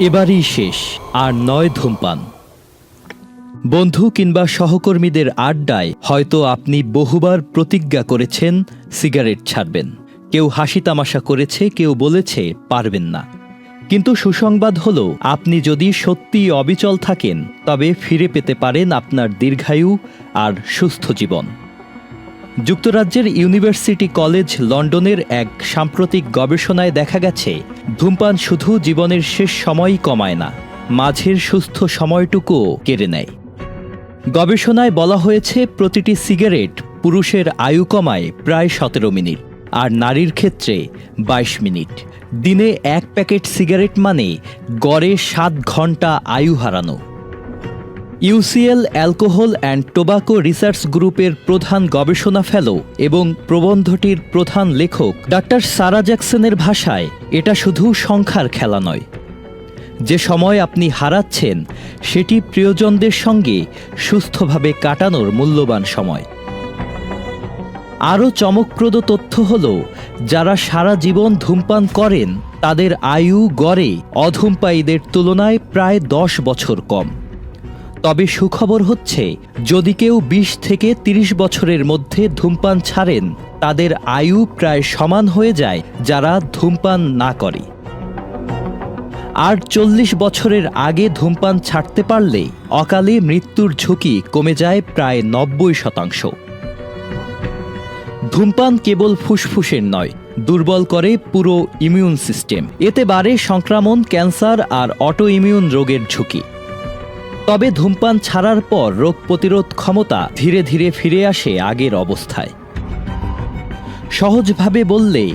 এবারই শেষ, আর নয় ধূমপান। বন্ধু কিংবা সহকর্মীদের আড্ডায় হয়তো আপনি বহুবার প্রতিজ্ঞা করেছেন, সিগারেট ছাড়বেন। কেউ হাসি তামাশা করেছে, কেউ বলেছে, পারবেন না। কিন্তু সুসংবাদ হলো, আপনি যদি সত্যি অবিচল থাকেন, তবে ফিরে পেতে পারেন আপনার দীর্ঘায়ু আর সুস্থ জীবন। যুক্তরাজ্যের ইউনিভার্সিটি কলেজ লন্ডনের এক সাম্প্রতিক গবেষণায় দেখা গেছে, ধূমপান শুধু জীবনের শেষ সময়ই কমায় না, মাঝের সুস্থ সময়টুকুও কেড়ে নেয়। গবেষণায় বলা হয়েছে, প্রতিটি সিগারেট পুরুষের আয়ু কমায় প্রায় সতেরো মিনিট, আর নারীর ক্ষেত্রে ২২ মিনিট। দিনে এক প্যাকেট সিগারেট মানে গড়ে সাত ঘণ্টা আয়ু হারানো। UCL alcohol and tobacco research গ্রুপের প্রধান গবেষণা ফেলো এবং প্রবন্ধটির প্রধান লেখক ডাক্তার সারা জ্যাকসনের ভাষায়, এটা শুধু সংখ্যার খেলা নয়। যে সময় আপনি হারাচ্ছেন, সেটি প্রিয়জনদের সঙ্গে সুস্থভাবে কাটানোর মূল্যবান সময়। আরও চমকপ্রদ তথ্য হল, যারা সারা জীবন ধূমপান করেন, তাদের আয়ু গড়ে অধূমপায়ীদের তুলনায় প্রায় দশ বছর কম। তবে সুখবর হচ্ছে, যদি কেউ বিশ থেকে ৩০ বছরের মধ্যে ধূমপান ছাড়েন, তাদের আয়ু প্রায় সমান হয়ে যায় যারা ধূমপান না করে। আর চল্লিশ বছরের আগে ধূমপান ছাড়তে পারলে অকালে মৃত্যুর ঝুঁকি কমে যায় প্রায় নব্বই শতাংশ। ধূমপান কেবল ফুসফুসের নয়, দুর্বল করে পুরো ইমিউন সিস্টেম। এতে বাড়ে সংক্রমণ, ক্যান্সার আর অটো ইমিউন রোগের ঝুঁকি। তবে ধূমপান ছাড়ার পর রোগ প্রতিরোধ ক্ষমতা ধীরে ধীরে ফিরে আসে আগের অবস্থায়। সহজভাবে বললে,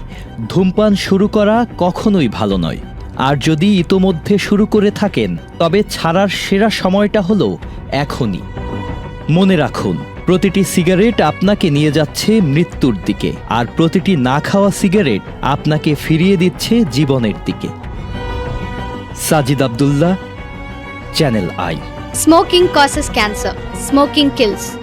ধূমপান শুরু করা কখনোই ভালো নয়। আর যদি ইতোমধ্যে শুরু করে থাকেন, তবে ছাড়ার সেরা সময়টা হলো এখনই। মনে রাখুন, প্রতিটি সিগারেট আপনাকে নিয়ে যাচ্ছে মৃত্যুর দিকে, আর প্রতিটি না খাওয়া সিগারেট আপনাকে ফিরিয়ে দিচ্ছে জীবনের দিকে। Sajid Abdullah, channel I. Smoking causes cancer. Smoking kills.